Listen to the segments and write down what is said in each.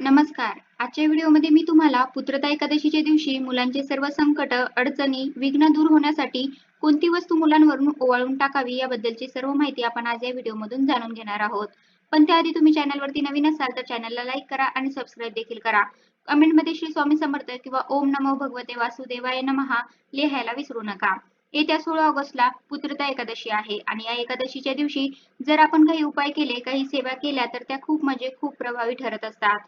नमस्कार. आजच्या व्हिडिओमध्ये मी तुम्हाला पुत्रता एकादशीच्या दिवशी मुलांचे सर्व संकट अडचणी विघ्न दूर होण्यासाठी कोणती वस्तू मुलांवरून ओवाळून टाकावी याबद्दलची सर्व माहिती आपण आज या व्हिडिओमधून जाणून घेणार आहोत. पण त्याआधी तुम्ही चॅनलवरती नवीन असाल तर चॅनलला लाईक करा आणि सबस्क्राईब देखील करा. कमेंटमध्ये श्री स्वामी समर्थ किंवा ओम नमो भगवते वासुदेवाय नमहा लिहायला विसरू नका. येत्या सोळा ऑगस्टला पुत्रता एकादशी आहे आणि या एकादशीच्या दिवशी जर आपण काही उपाय केले काही सेवा केल्या तर त्या खूप म्हणजे खूप प्रभावी ठरत असतात.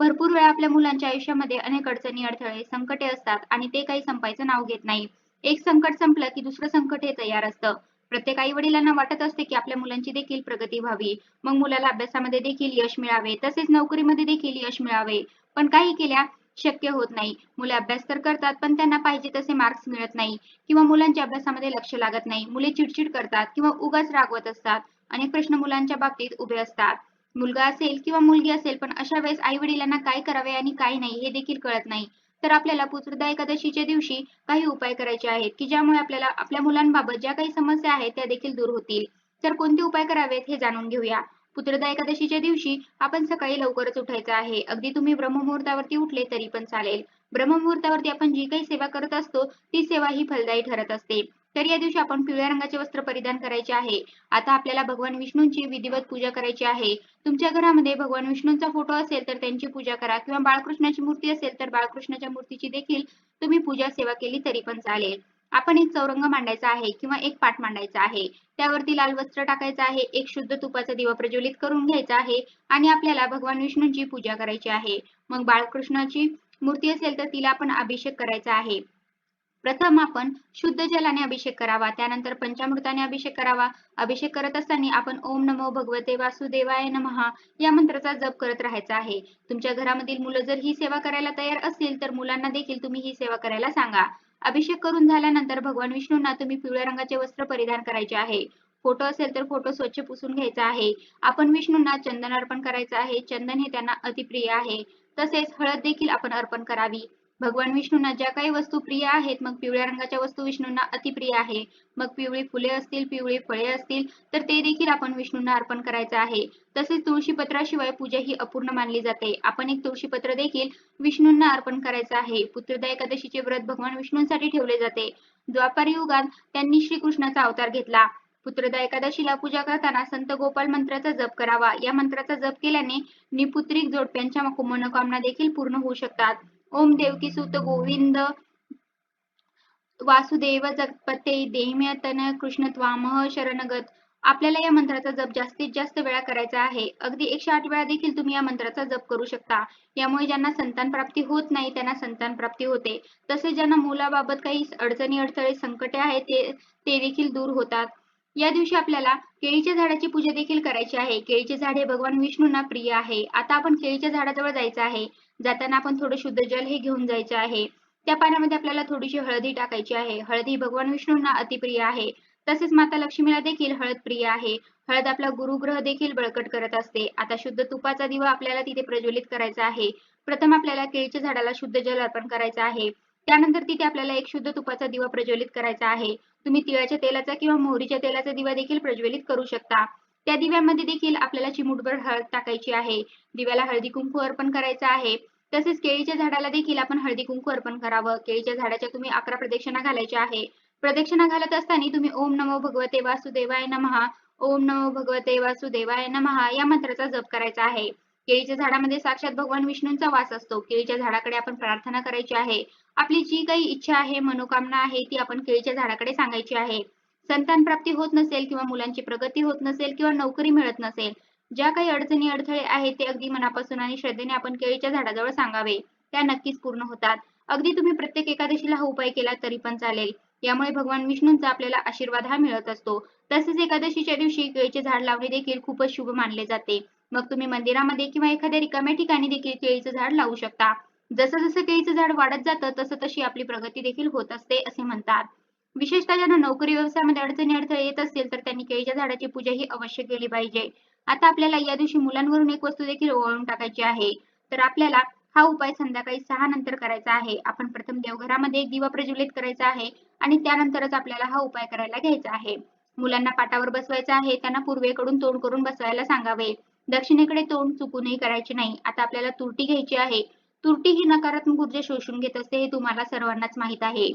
भरपूर वेळा आपल्या मुलांच्या आयुष्यामध्ये अनेक अडचणी अडथळे संकटे असतात आणि ते काही संपायचं नाव घेत नाही. एक संकट संपलं की दुसरं संकट हे तयार असतं. प्रत्येक आई वडिलांना वाटत असते की आपल्या मुलांची देखील प्रगती व्हावी. मग मुलाला अभ्यासामध्ये देखील यश मिळावे तसेच नोकरीमध्ये देखील यश मिळावे. पण काही केल्या शक्य होत नाही. मुले अभ्यास तर करतात पण त्यांना पाहिजे तसे मार्क्स मिळत नाही. किंवा मुलांच्या अभ्यासामध्ये लक्ष लागत नाही. मुले चिडचिड करतात किंवा उगाच रागवत असतात. अनेक प्रश्न मुलांच्या बाबतीत उभे असतात. मुलगा असेल किंवा मुलगी असेल पण अशा वेळेस आई वडिलांना काय करावे आणि काय नाही हे देखील कळत नाही. तर आपल्याला पुत्रदा एकादशीच्या दिवशी काही उपाय करायचे आहेत की ज्यामुळे आपल्याला आपल्या मुलांबाबत ज्या काही समस्या आहेत त्या देखील दूर होतील. तर कोणते उपाय करावेत हे जाणून घेऊया. पुत्रदा एकादशीच्या दिवशी आपण सकाळी लवकरच उठायचं आहे. अगदी तुम्ही ब्रह्ममुहूर्तावरती उठले तरी पण चालेल. ब्रह्ममुहूर्तावरती आपण जी काही सेवा करत असतो ती सेवा ही फलदायी ठरत असते. तर या दिवशी आपण पिवळ्या रंगाचे वस्त्र परिधान करायचे आहे. आता आपल्याला भगवान विष्णूंची विधिवत पूजा करायची आहे. तुमच्या घरामध्ये भगवान विष्णूंचा फोटो असेल तर त्यांची पूजा करा. किंवा बाळकृष्णाची मूर्ती असेल तर बाळकृष्णाच्या मूर्तीची देखील तुम्ही पूजा सेवा केली तरी पण चालेल. आपण एक चौरंग मांडायचा आहे किंवा एक पाठ मांडायचा आहे. त्यावरती लाल वस्त्र टाकायचं आहे. एक शुद्ध तुपाचा दिवा प्रज्वलित करून घ्यायचा आहे आणि आपल्याला भगवान विष्णूंची पूजा करायची आहे. मग बाळकृष्णाची मूर्ती असेल तर तिला आपण अभिषेक करायचा आहे. प्रथम आपण शुद्ध जलाने अभिषेक करावा त्यानंतर पंचामृताने अभिषेक करावा. अभिषेक करत असताना आपण ओम नमो भगवते वासुदेवाय नमहा या मंत्राचा जप करत राहायचा आहे. तुमच्या घरामधील मुलं जर ही सेवा करायला तयार असतील तर मुलांना देखील तुम्ही ही सेवा करायला सांगा. अभिषेक करून झाल्यानंतर भगवान विष्णूंना तुम्ही पिवळ्या रंगाचे वस्त्र परिधान करायचे आहे. फोटो असेल तर फोटो स्वच्छ पुसून घ्यायचा आहे. आपण विष्णूंना चंदन अर्पण करायचं आहे. चंदन हे त्यांना अतिप्रिय आहे. तसेच हळद देखील आपण अर्पण करावी. भगवान विष्णूंना ज्या काही वस्तू प्रिय आहेत मग पिवळ्या रंगाच्या वस्तू विष्णूंना अतिप्रिय आहे. मग पिवळी फुले असतील पिवळी फळे असतील तर ते देखील आपण विष्णूंना अर्पण करायचं आहे. तसेच तुळशी पत्राशिवाय पूजा ही अपूर्ण मानली जाते. आपण एक तुळशी पत्र देखील विष्णूंना अर्पण करायचं आहे. पुत्रदा एकादशीचे व्रत भगवान विष्णूंसाठी ठेवले जाते. द्वापार युगात त्यांनी श्रीकृष्णाचा अवतार घेतला. पुत्रदा एकादशीला पूजा करताना संत गोपाल मंत्राचा जप करावा. या मंत्राचा जप केल्याने निपुत्रिक जोडप्यांच्या मनोकामना देखील पूर्ण होऊ शकतात. ओम देवकी सुत गोविंद। वासुदेव जगपते देहम्यतन कृष्ण त्वामह शरणगत। आपल्याला या मंत्राचा जप जास्तीत जास्त वेळा करायचा आहे. अगदी एकशे आठ वेळा देखील तुम्ही या मंत्राचा जप करू शकता. यामुळे ज्यांना संतान प्राप्ती होत नाही त्यांना संतान प्राप्ती होते. तसेच ज्यांना मुलाबाबत काही अडचणी अडथळे संकटे आहेत ते ते देखील दूर होतात. या दिवशी आपल्याला केळीच्या झाडाची पूजा देखील करायची आहे. केळीचे झाड हे भगवान विष्णूंना प्रिय आहे. आता आपण केळीच्या झाडाजवळ जायचं आहे. जाताना आपण थोडं शुद्ध जल हे घेऊन जायचे आहे. त्या पाण्यामध्ये आपल्याला थोडीशी हळदी टाकायची आहे. हळदी भगवान विष्णूंना अतिप्रिय आहे. तसेच माता लक्ष्मीला देखील हळद प्रिय आहे. हळद आपला गुरुग्रह देखील बळकट करत असते. आता शुद्ध तुपाचा दिवा आपल्याला तिथे प्रज्वलित करायचा आहे. प्रथम आपल्याला केळीच्या झाडाला शुद्ध जल अर्पण करायचं आहे. त्यानंतर तिथे आपल्याला एक शुद्ध तुपाचा दिवा प्रज्वलित करायचा आहे. तुम्ही तिळाच्या तेलाचा किंवा मोहरीच्या तेलाचा दिवा देखील प्रज्वलित करू शकता. त्या दिव्यामध्ये देखील आपल्याला चिमूटभर हळद टाकायची आहे. दिव्याला हळदी कुंकू अर्पण करायचं आहे. तसेच केळीच्या झाडाला देखील आपण हळदी कुंकू अर्पण करावं. केळीच्या झाडाच्या तुम्ही अकरा प्रदक्षिणा घालायच्या आहे. प्रदक्षिणा घालत असताना तुम्ही ओम नमो भगवते वासुदेवाय नमहा. ओम नमो भगवते वासुदेवाय नमहा या मंत्राचा जप करायचा आहे. केळीच्या झाडामध्ये साक्षात भगवान विष्णूंचा वास असतो. केळीच्या झाडाकडे आपण प्रार्थना करायची आहे. आपली जी काही इच्छा आहे मनोकामना आहे ती आपण केळीच्या झाडाकडे सांगायची आहे. संतान प्राप्ती होत नसेल किंवा मुलांची प्रगती होत नसेल किंवा नोकरी मिळत नसेल ज्या काही अडचणी अडथळे आहेत ते अगदी मनापासून आणि श्रद्धेने आपण केळीच्या झाडाजवळ सांगावे. त्या नक्कीच पूर्ण होतात. अगदी तुम्ही प्रत्येक एकादशीला हा उपाय केला तरी पण चालेल. यामुळे भगवान विष्णूंचा आपल्याला आशीर्वाद हा मिळत असतो. तसेच एकादशीच्या दिवशी केळीचे झाड लावणे देखील खूपच शुभ मानले जाते. मग तुम्ही मंदिरामध्ये किंवा एखाद्या रिकाम्या ठिकाणी देखील केळीचं झाड लावू शकता. जसं जसं केळीचं झाड वाढत जातं तसं तशी आपली प्रगती देखील होत असते असे म्हणतात. विशेषतः ज्यांना नोकरी व्यवसायामध्ये अडचणी अडथळे येत असतील तर त्यांनी केळीच्या झाडाची पूजा ही अवश्य केली पाहिजे. आता आपल्याला या दिवशी मुलांवरून एक वस्तू देखील ओवाळून टाकायची आहे. तर आपल्याला हा उपाय संध्याकाळी सहा नंतर करायचा आहे. आपण प्रथम देवघरामध्ये एक दिवा प्रज्वलित करायचा आहे आणि त्यानंतरच आपल्याला हा उपाय करायला घ्यायचा आहे. मुलांना पाटावर बसवायचा आहे त्यांना पूर्वेकडून तोंड करून बसवायला सांगावे. दक्षिणेकडे तोंड चुकूनही करायचे नाही. आता आपल्याला तुरटी घ्यायची आहे. तुरटी ही नकारात्मक ऊर्जा शोषून घेत असते हे तुम्हाला सर्वांनाच माहीत आहे.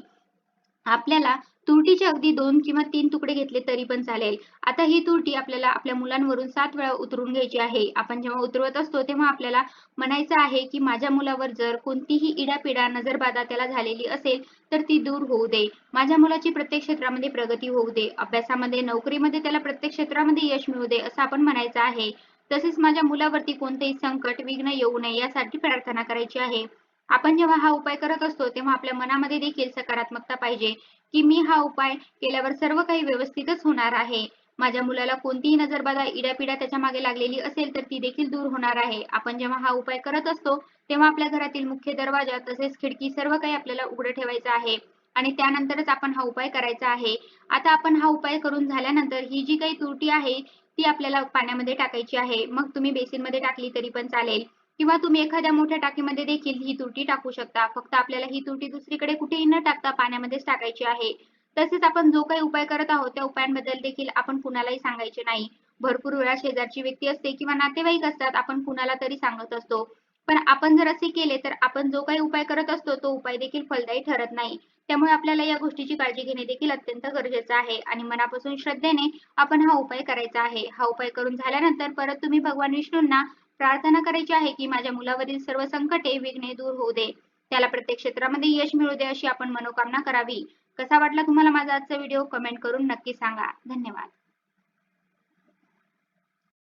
आपल्याला तुरटीचे अगदी दोन किंवा तीन तुकडे घेतले तरी पण चालेल. आता ही तुरटी आपल्याला आपल्या मुलांवरून सात वेळा उतरून घ्यायची आहे. आपण जेव्हा उतरवत असतो तेव्हा आपल्याला म्हणायचं आहे की माझ्या मुलावर जर कोणतीही इडापिडा नजरबाधा त्याला झालेली असेल तर ती दूर होऊ दे. माझ्या मुलाची प्रत्येक क्षेत्रामध्ये प्रगती होऊ दे. अभ्यासामध्ये नोकरीमध्ये त्याला प्रत्येक क्षेत्रामध्ये यश मिळू दे असं आपण म्हणायचं आहे. तसेच माझ्या मुलावरती कोणतेही संकट विघ्न येऊ नये यासाठी प्रार्थना करायची आहे. आपण जेव्हा हा उपाय करत असतो तेव्हा आपल्या मनामध्ये देखील सकारात्मकता पाहिजे की मी हा उपाय केल्यावर सर्व काही व्यवस्थितच होणार आहे. माझ्या मुलाला कोणतीही नजरबाधा इडापिडा त्याच्यामागे लागलेली असेल तर ती देखील दूर होणार आहे. आपण जेव्हा हा उपाय करत असतो तेव्हा आपल्या घरातील मुख्य दरवाजा तसेच खिडकी सर्व काही आपल्याला उघडं ठेवायचं आहे आणि त्यानंतरच आपण हा उपाय करायचा आहे. आता आपण हा उपाय करून झाल्यानंतर ही जी काही त्रुटी आहे ती आपल्याला पाण्यामध्ये टाकायची आहे. मग तुम्ही बेसिनमध्ये टाकली तरी पण चालेल. किंवा तुम्ही एखाद्या मोठ्या टाकीमध्ये देखील ही तुरटी टाकू शकता. फक्त आपल्याला ही तुरटी दुसरीकडे कुठेही न टाकता पाण्यामध्येच टाकायची आहे. तसेच आपण जो काही उपाय करत आहोत त्या उपायांबद्दल देखील आपण कुणालाही सांगायचे नाही. भरपूर वेळा शेजारची व्यक्ती असते किंवा नातेवाईक असतात आपण कुणाला तरी सांगत असतो. पण आपण जर असे केले तर आपण जो काही उपाय करत असतो तो उपाय देखील फलदायी ठरत नाही. त्यामुळे आपल्याला या गोष्टीची काळजी घेणे देखील अत्यंत गरजेचं आहे आणि मनापासून श्रद्धेने आपण हा उपाय करायचा आहे. हा उपाय करून झाल्यानंतर परत तुम्ही भगवान विष्णूंना प्रार्थना करायची आहे की माझ्या मुलावरील सर्व संकटे विघ्ने दूर होऊ दे. त्याला प्रत्येक क्षेत्रामध्ये यश मिळू दे अशी आपण मनोकामना करावी. कसा वाटला तुम्हाला माझा आजचा व्हिडिओ? कमेंट करून नक्की सांगा. धन्यवाद.